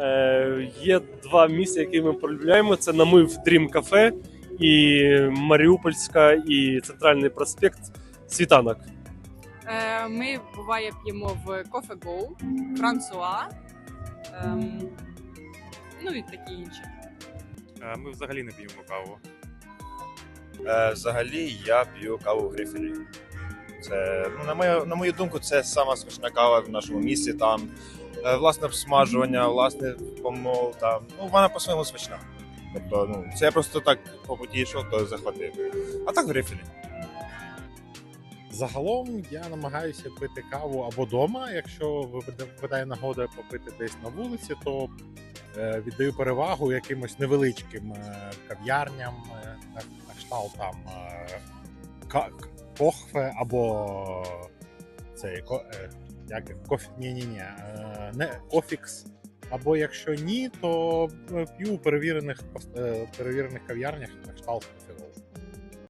Е, є два місця, які ми полюбляємо: це намив Dream Cafe і Маріупольська, і Центральний проспект Світанок. Е, Ми буває п'ємо в Coffee Go, Франсуа, ем, ну і такі інші. Е, Ми взагалі не п'ємо каву. Е, взагалі я п'ю каву в Грифелі. Це, ну, на, мою, на мою думку, це сама смачна кава в нашому місті. Там е, власне обсмажування, власне помол. Там, ну, вона по-своєму смачна. Тобто, ну, це я просто так по путі йшов, то захватив. А так в Грифелі. Загалом я намагаюся пити каву або вдома. Якщо випадає нагода попити десь на вулиці, то е, віддаю перевагу якимось невеличким е, кав'ярням на кшталт там е, кохфе або цей е, як кофі. Ні, ні, ні, е, не кофікс. Або якщо ні, то е, п'ю у перевірених перевірених кав'ярнях на кшталт кофе.